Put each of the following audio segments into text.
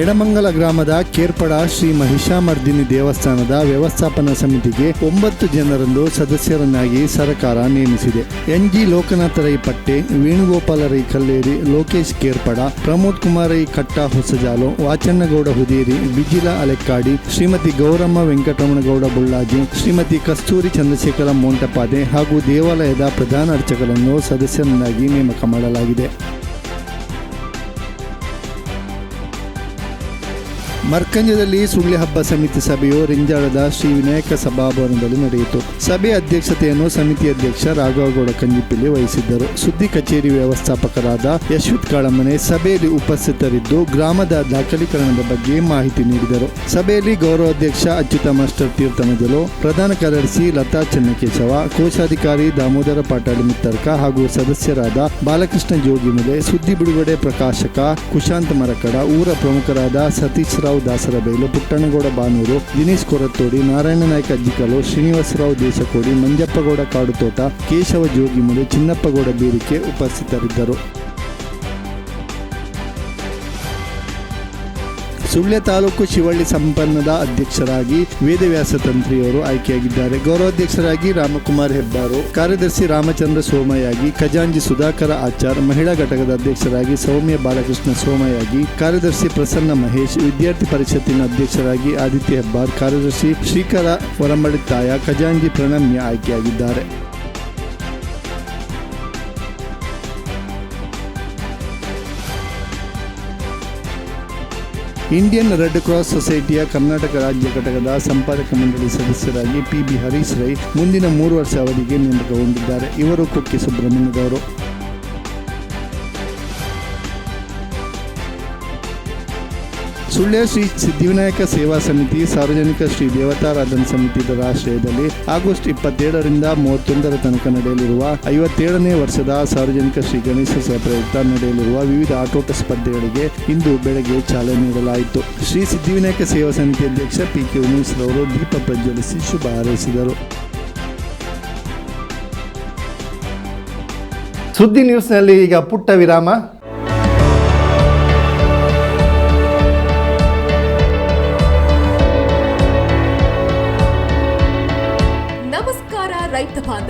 ಎಡಮಂಗಲ ಗ್ರಾಮದ ಕೇರ್ಪಡ ಶ್ರೀ ಮಹಿಷಾಮರ್ದಿನಿ ದೇವಸ್ಥಾನದ ವ್ಯವಸ್ಥಾಪನಾ ಸಮಿತಿಗೆ ಒಂಬತ್ತು ಜನರನ್ನು ಸದಸ್ಯರನ್ನಾಗಿ ಸರ್ಕಾರ ನೇಮಿಸಿದೆ. ಎನ್ ಜಿ ಲೋಕನಾಥ ರೈ ಪಟ್ಟೆ ವೇಣುಗೋಪಾಲ ರೈ ಕಲ್ಲೇರಿ, ಲೋಕೇಶ್ ಕೇರ್ಪಡ, ಪ್ರಮೋದ್ ಕುಮಾರ್ ರೈ ಕಟ್ಟ ಹೊಸಜಾಲು ವಾಚಣ್ಣಗೌಡ ಹುದೇರಿ, ಬಿಜಿಲ ಅಲೆಕ್ಕಾಡಿ, ಶ್ರೀಮತಿ ಗೌರಮ್ಮ ವೆಂಕಟರಮಣಗೌಡ ಬುಳ್ಳಾಜಿ, ಶ್ರೀಮತಿ ಕಸ್ತೂರಿ ಚಂದ್ರಶೇಖರ ಮೋಂಟಪಾದೆ ಹಾಗೂ ದೇವಾಲಯದ ಪ್ರಧಾನ ಅರ್ಚಕರನ್ನು ಸದಸ್ಯರನ್ನಾಗಿ ನೇಮಕ ಮಾಡಲಾಗಿದೆ. ಮರ್ಕಂಜದಲ್ಲಿ ಸುಳ್ಳಿ ಹಬ್ಬ ಸಮಿತಿ ಸಭೆಯು ರಿಂಜಾಳದ ಶ್ರೀ ವಿನಾಯಕ ಸಭಾಭವನದಲ್ಲಿ ನಡೆಯಿತು. ಸಭೆ ಅಧ್ಯಕ್ಷತೆಯನ್ನು ಸಮಿತಿ ಅಧ್ಯಕ್ಷ ರಾಘವಗೌಡ ಕಂಜಿಪಿಲ್ಲಿ ವಹಿಸಿದ್ದರು. ಸುದ್ದಿ ಕಚೇರಿ ವ್ಯವಸ್ಥಾಪಕರಾದ ಯಶ್ವಿತ್ ಕಾಳಮನೆ ಸಭೆಯಲ್ಲಿ ಉಪಸ್ಥಿತರಿದ್ದು ಗ್ರಾಮದ ದಾಖಲೀಕರಣದ ಬಗ್ಗೆ ಮಾಹಿತಿ ನೀಡಿದರು. ಸಭೆಯಲ್ಲಿ ಗೌರವಾಧ್ಯಕ್ಷ ಅಚ್ಯುತ ಮಾಸ್ಟರ್ ತೀರ್ಥಮಜಲು ಪ್ರಧಾನ ಕಾರ್ಯದರ್ಶಿ ಲತಾ ಚನ್ನಕೇಶವ, ಕೋಶಾಧಿಕಾರಿ ದಾಮೋದರ ಪಾಟಾಳಿ ಮಿತ್ತರ್ಕ ಹಾಗೂ ಸದಸ್ಯರಾದ ಬಾಲಕೃಷ್ಣ ಜೋಗಿಮುಲೆ ಸುದ್ದಿ ಬಿಡುಗಡೆ ಪ್ರಕಾಶಕ ಕುಶಾಂತ್ ಮರಕಡ, ಊರ ಪ್ರಮುಖರಾದ ಸತೀಶ್ ರಾವ್ ದಾಸರಬೈಲು ಪುಟ್ಟಣಗೌಡ ಬಾನೂರು, ದಿನೇಶ್ ಕೊರತ್ತೋಡಿ ನಾರಾಯಣ ನಾಯ್ಕ ಅಜ್ಜಿಕಲು ಶ್ರೀನಿವಾಸರಾವ್ ದೇಶಕೋಡಿ, ಮಂಜಪ್ಪಗೌಡ ಕಾಡುತೋಟ, ಕೇಶವ ಜೋಗಿಮುಡಿ ಚಿನ್ನಪ್ಪಗೌಡ ಬೇರಿಕೆ ಉಪಸ್ಥಿತರಿದ್ದರು. ಸುಳ್ಯ ತಾಲೂಕು ಶಿವಳ್ಳಿ ಸಂಪನ್ನದ ಅಧ್ಯಕ್ಷರಾಗಿ ವೇದವ್ಯಾಸ ತಂತ್ರಿಯವರು ಆಯ್ಕೆಯಾಗಿದ್ದಾರೆ. ಗೌರವಾಧ್ಯಕ್ಷರಾಗಿ ರಾಮಕುಮಾರ್ ಹೆಬ್ಬಾರು, ಕಾರ್ಯದರ್ಶಿ ರಾಮಚಂದ್ರ ಸೋಮಯಾಗಿ ಖಜಾಂಜಿ ಸುಧಾಕರ ಆಚಾರ್, ಮಹಿಳಾ ಘಟಕದ ಅಧ್ಯಕ್ಷರಾಗಿ ಸೌಮ್ಯ ಬಾಲಕೃಷ್ಣ ಸೋಮಯಾಗಿ ಕಾರ್ಯದರ್ಶಿ ಪ್ರಸನ್ನ ಮಹೇಶ್, ವಿದ್ಯಾರ್ಥಿ ಪರಿಷತ್ತಿನ ಅಧ್ಯಕ್ಷರಾಗಿ ಆದಿತ್ಯ ಹೆಬ್ಬಾರ್, ಕಾರ್ಯದರ್ಶಿ ಶ್ರೀಕರ ಹೊರಮಳಿತಾಯ ಖಜಾಂಜಿ ಪ್ರಣಮ್ಯ ಆಯ್ಕೆಯಾಗಿದ್ದಾರೆ. ಇಂಡಿಯನ್ ರೆಡ್ ಕ್ರಾಸ್ ಸೊಸೈಟಿಯ ಕರ್ನಾಟಕ ರಾಜ್ಯ ಘಟಕದ ಸಂಪಾದಕ ಮಂಡಳಿ ಸದಸ್ಯರಾಗಿ ಪಿ ಬಿ ಹರೀಶ್ ರೈ ಮುಂದಿನ ಮೂರು ವರ್ಷ ಅವಧಿಗೆ ನೇಮಕಗೊಂಡಿದ್ದಾರೆ. ಇವರು ಕುಕ್ಕೆ ಸುಬ್ರಹ್ಮಣ್ಯದವರು. ಸುಳ್ಯ ಶ್ರೀ ಸಿದ್ಧಿವಿನಾಯಕ ಸೇವಾ ಸಮಿತಿ, ಸಾರ್ವಜನಿಕ ಶ್ರೀ ದೇವತಾರಾಧನ ಸಮಿತಿ ಇದರ ಆಶ್ರಯದಲ್ಲಿ ಆಗಸ್ಟ್ ಇಪ್ಪತ್ತೇಳರಿಂದ ಮೂವತ್ತೊಂದರ ತನಕ ನಡೆಯಲಿರುವ ಐವತ್ತೇಳನೇ ವರ್ಷದ ಸಾರ್ವಜನಿಕ ಶ್ರೀ ಗಣೇಶೋತ್ಸವ ಪ್ರಯುಕ್ತ ನಡೆಯಲಿರುವ ವಿವಿಧ ಆಟೋಟ ಸ್ಪರ್ಧೆಗಳಿಗೆ ಇಂದು ಬೆಳಗ್ಗೆ ಚಾಲನೆ ನೀಡಲಾಯಿತು. ಶ್ರೀ ಸಿದ್ಧಿವಿನಾಯಕ ಸೇವಾ ಸಮಿತಿ ಅಧ್ಯಕ್ಷ ಪಿ ಕೆ ಉಮೇಶ್ ರವರು ದೀಪ ಪ್ರಜ್ವಲಿಸಿ ಶುಭ ಹಾರೈಸಿದರು. ಸುದ್ದಿ ನ್ಯೂಸ್ನಲ್ಲಿ ಈಗ ಪುಟ್ಟ ವಿರಾಮ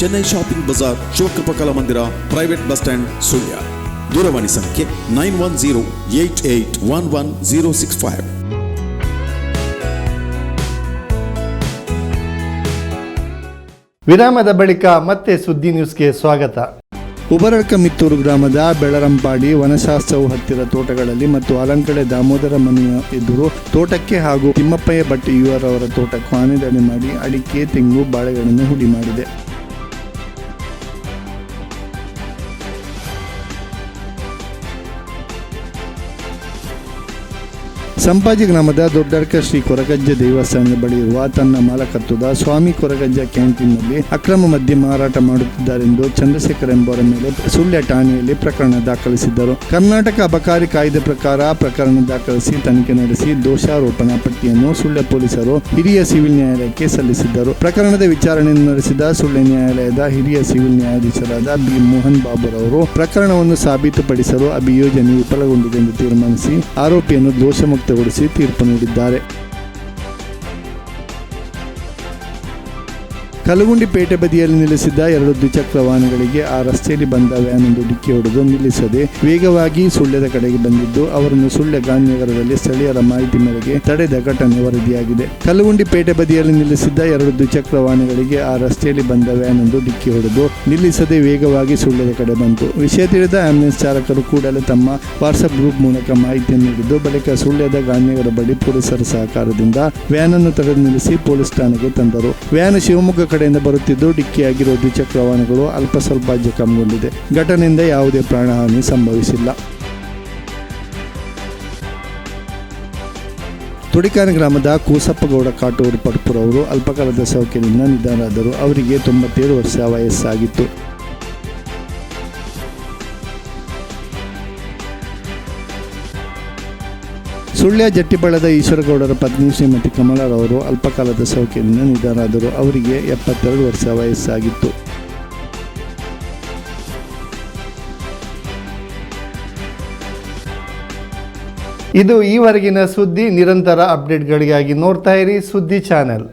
ಚೆನ್ನೈ ಶಾಪಿಂಗ್ ಬಜಾರ್ ಶಿವಕೃಪ ಕಲಾ ಮಂದಿರ ಪ್ರೈವೇಟ್ ಬಸ್ ಸ್ಟ್ಯಾಂಡ್ ಸುಳ್ಯ ದೂರವಾಣಿ ಸಂಖ್ಯೆ nine one zero eight eight one one zero six five ವಿರಾಮದ ಬಳಿಕ ಮತ್ತೆ ಸುದ್ದಿ ನ್ಯೂಸ್ಗೆ ಸ್ವಾಗತ. ಉಬರಡ್ಕ ಮಿತ್ತೂರು ಗ್ರಾಮದ ಬೆಳರಂಪಾಡಿ ವನಶಾಸ್ತ್ರವು ಹತ್ತಿರ ತೋಟಗಳಲ್ಲಿ ಮತ್ತು ಅಲಂಕಡೆ ದಾಮೋದರ ಮನೆಯ ಎದುರು ತೋಟಕ್ಕೆ ಹಾಗೂ ತಿಮ್ಮಪ್ಪಯ್ಯ ಭಟ್ ಇವರವರ ತೋಟಕ್ಕೂ ಆನೆದಾಳಿ ಮಾಡಿ ಅಡಿಕೆ ತೆಂಗು ಬಾಳೆಗಳನ್ನು ಹುಡಿ ಮಾಡಿದೆ. ಸಂಪಾಜಿ ಗ್ರಾಮದ ದೊಡ್ಡಡ್ಕ ಶ್ರೀ ಕೊರಗಜ್ಜ ದೇವಸ್ಥಾನದ ಬಳಿ ಇರುವ ತನ್ನ ಮಾಲಕತ್ವದ ಸ್ವಾಮಿ ಕೊರಗಜ್ಜ ಕ್ಯಾಂಟೀನ್ನಲ್ಲಿ ಅಕ್ರಮ ಮದ್ಯ ಮಾರಾಟ ಮಾಡುತ್ತಿದ್ದಾರೆಂದು ಚಂದ್ರಶೇಖರ್ ಎಂಬವರ ಮೇಲೆ ಸುಳ್ಯ ಠಾಣೆಯಲ್ಲಿ ಪ್ರಕರಣ ದಾಖಲಿಸಿದ್ದರು. ಕರ್ನಾಟಕ ಅಬಕಾರಿ ಕಾಯ್ದೆ ಪ್ರಕಾರ ಪ್ರಕರಣ ದಾಖಲಿಸಿ ತನಿಖೆ ನಡೆಸಿ ದೋಷಾರೋಪಣಾ ಪಟ್ಟಿಯನ್ನು ಸುಳ್ಯ ಪೊಲೀಸರು ಹಿರಿಯ ಸಿವಿಲ್ ನ್ಯಾಯಾಲಯಕ್ಕೆ ಸಲ್ಲಿಸಿದ್ದರು. ಪ್ರಕರಣದ ವಿಚಾರಣೆಯನ್ನು ನಡೆಸಿದ ಸುಳ್ಯ ನ್ಯಾಯಾಲಯದ ಹಿರಿಯ ಸಿವಿಲ್ ನ್ಯಾಯಾಧೀಶರಾದ ಬಿ. ಮೋಹನ್ ಬಾಬುರವರು ಪ್ರಕರಣವನ್ನು ಸಾಬೀತುಪಡಿಸಲು ಅಭಿಯೋಜನೆ ವಿಫಲಗೊಂಡಿದೆ ಎಂದು ತೀರ್ಮಾನಿಸಿ ಆರೋಪಿಯನ್ನು ದೋಷಮುಕ್ತಗೊಳಿಸಿ ತೀರ್ಪು ನೀಡಿದ್ದಾರೆ. ಕಲಗುಂಡಿ ಪೇಟೆ ಬದಿಯಲ್ಲಿ ನಿಲ್ಲಿಸಿದ್ದ ಎರಡು ದ್ವಿಚಕ್ರ ವಾಹನಗಳಿಗೆ ಆ ರಸ್ತೆಯಲ್ಲಿ ಬಂದ ವ್ಯಾನ್ ಒಂದು ಡಿಕ್ಕಿ ಹೊಡೆದು ನಿಲ್ಲಿಸದೆ ವೇಗವಾಗಿ ಸುಳ್ಯದ ಕಡೆಗೆ ಬಂದಿದ್ದು, ಅವರನ್ನು ಸುಳ್ಯ ಗಾಂಧಿನಗರದಲ್ಲಿ ಸ್ಥಳೀಯರ ಮಾಹಿತಿ ಮೇರೆಗೆ ತಡೆದ ಘಟನೆ ವರದಿಯಾಗಿದೆ. ಕಲಗುಂಡಿ ಪೇಟೆ ಬದಿಯಲ್ಲಿ ನಿಲ್ಲಿಸಿದ್ದ ಎರಡು ದ್ವಿಚಕ್ರ ವಾಹನಗಳಿಗೆ ಆ ರಸ್ತೆಯಲ್ಲಿ ಬಂದ ವ್ಯಾನ್ ಒಂದು ಡಿಕ್ಕಿ ಹೊಡೆದು ನಿಲ್ಲಿಸದೆ ವೇಗವಾಗಿ ಸುಳ್ಯದ ಕಡೆ ಬಂತು. ವಿಷಯ ತಿಳಿದ ಆಂಬ್ಯುಲೆನ್ಸ್ ಚಾಲಕರು ಕೂಡಲೇ ತಮ್ಮ ವಾಟ್ಸಪ್ ಗ್ರೂಪ್ ಮೂಲಕ ಮಾಹಿತಿಯನ್ನು ನೀಡಿದ್ದು, ಬಳಿಕ ಸುಳ್ಯದ ಗಾಂಧಿನಗರ ಬಳಿ ಪೊಲೀಸರ ಸಹಕಾರದಿಂದ ವ್ಯಾನನ್ನು ತಡೆದು ನಿಲ್ಲಿಸಿ ಪೊಲೀಸ್ ಠಾಣೆಗೆ ತಂದರು. ವ್ಯಾನ್ ಶಿವಮೊಗ್ಗ ಕಡೆಯಿಂದ ಬರುತ್ತಿದ್ದು, ಡಿಕ್ಕಿಯಾಗಿರುವ ದ್ವಿಚಕ್ರ ವಾಹನಗಳು ಅಲ್ಪ ಸ್ವಲ್ಪ ಜಖಂಗೊಂಡಿದೆ ಘಟನೆಯಿಂದ ಯಾವುದೇ ಪ್ರಾಣಹಾನಿ ಸಂಭವಿಸಿಲ್ಲ. ತುಡಿಕಾನ ಗ್ರಾಮದ ಕೂಸಪ್ಪಗೌಡ ಕಾಟೂರು ಪಟ್ಪುರ್ ಅವರು ಅಲ್ಪಕಾಲದ ಸೌಖ್ಯದಿಂದ ನಿಧನರಾದರು. ಅವರಿಗೆ ತೊಂಬತ್ತೇಳು ವರ್ಷ ವಯಸ್ಸಾಗಿತ್ತು. ಸುಳ್ಯ ಜಟ್ಟಿಬಳದ ಈಶ್ವರಗೌಡರ ಪತ್ನಿ ಶ್ರೀಮತಿ ಕಮಲಾರವರು ಅಲ್ಪಕಾಲದ ಸೌಖ್ಯದಿಂದ ನಿಧನರಾದರು. ಅವರಿಗೆ ಎಪ್ಪತ್ತೆರಡು ವರ್ಷ ವಯಸ್ಸಾಗಿತ್ತು. ಇದು ಈವರೆಗಿನ ಸುದ್ದಿ. ನಿರಂತರ ಅಪ್ಡೇಟ್ಗಳಿಗಾಗಿ ನೋಡ್ತಾ ಇರಿ ಸುದ್ದಿ ಚಾನೆಲ್.